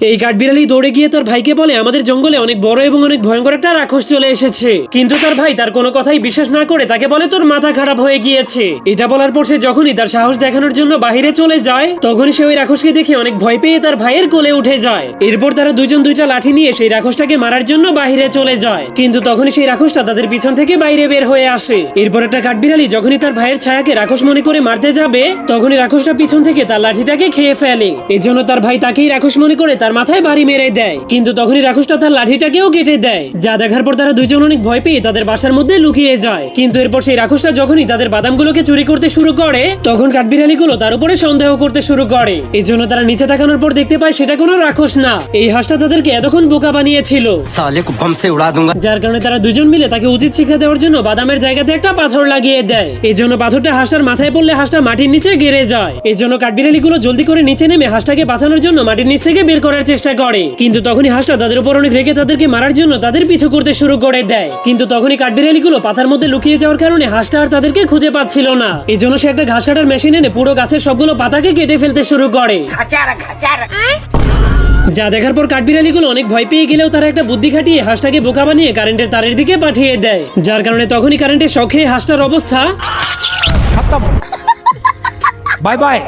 এই কাঠ কাঠবিড়ালি দৌড়ে গিয়ে তার ভাইকে বলে, আমাদের জঙ্গলে অনেক বড় এবং অনেক ভয়ঙ্কর একটা রাক্ষস চলে এসেছে। কিন্তু তার ভাই তার কোনো কথাই বিশ্বাস না করে তাকে বলে, তোর মাথা খারাপ হয়ে গিয়েছে। এটা বলার পর সে যখনই তার সাহস দেখানোর জন্য বাহিরে চলে যায়, তখনই সে ওই রাক্ষসকে দেখে অনেক ভয় পেয়ে তার ভাইয়ের কোলে উঠে যায়। এরপর তারা দুজন দুইটা লাঠি নিয়ে সেই রাক্ষসটাকে মারার জন্য বাহিরে চলে যায়। কিন্তু তখনই সেই রাক্ষসটা তাদের পিছন থেকে বাইরে বের হয়ে আসে। এরপর একটা কাঠ কাঠবিড়ালি যখনই তার ভাইয়ের ছায়াকে রাক্ষস মনে করে মারতে যাবে, তখনই রাক্ষসটা পিছন থেকে তার লাঠিটাকে খেয়ে ফেলে। এজন্য তার ভাই তাকেই রাক্ষস মনে করে তার তার মাথায় বাড়ি মেরে দেয়। কিন্তু তখনই রাক্ষসটা তার লাঠিটাকেও কেটে দেয়। যা দেখার পর তারা দুইজন অনেক ভয় পেয়ে তাদের বাসার মধ্যে লুকিয়ে যায়। কিন্তু এরপর সেই রাক্ষসটা যখনই তাদের বাদামগুলোকে চুরি করতে শুরু করে তখন কাঠবিড়ালিগুলো তার উপরে সন্দেহ করতে শুরু করে। এই জন্য তারা নিচে তাকানোর পর দেখতে পায় সেটা কোনো রাক্ষস না। এই হাঁসটা তাদেরকে এতক্ষণ বোকা বানিয়েছিল। যার কারণে তারা দুজন মিলে তাকে উচিত শিক্ষা দেওয়ার জন্য বাদামের জায়গাতে একটা পাথর লাগিয়ে দেয়। এই জন্য পাথরটা হাঁসটার মাথায় পড়লে হাঁসটা মাটির নিচে গেড়ে যায়। এই জন্য কাঠবিড়ালিগুলো জলদি করে নিচে নেমে হাঁসটাকে বাঁচানোর জন্য মাটির নিচ থেকে বের করে মারার চেষ্টা করে। কিন্তু তখনই হাঁসটা তাদের উপর অনেক রেখে তাদেরকে মারার জন্য তাদের পিছু করতে শুরু করে দেয়। কিন্তু তখনই কাঠবিড়ালিগুলো পাতার মধ্যে লুকিয়ে যাওয়ার কারণে হাঁসটা আর তাদেরকে খুঁজে পাচ্ছিল না। এই জন্য সে একটা ঘাস কাটার মেশিন এনে পুরো গাছের সবগুলো পাতাকে কেটে ফেলতে শুরু করে। যা দেখার পর কাঠবিড়ালিগুলো অনেক ভয় পেয়ে গেলেও তারা একটা বুদ্ধি খাটিয়ে হাঁসটাকে বোকা বানিয়ে কারেন্টের তারের দিকে পাঠিয়ে দেয়। যার কারণে তখনই কারেন্টের শখে হাঁসটার অবস্থা বাই বাই।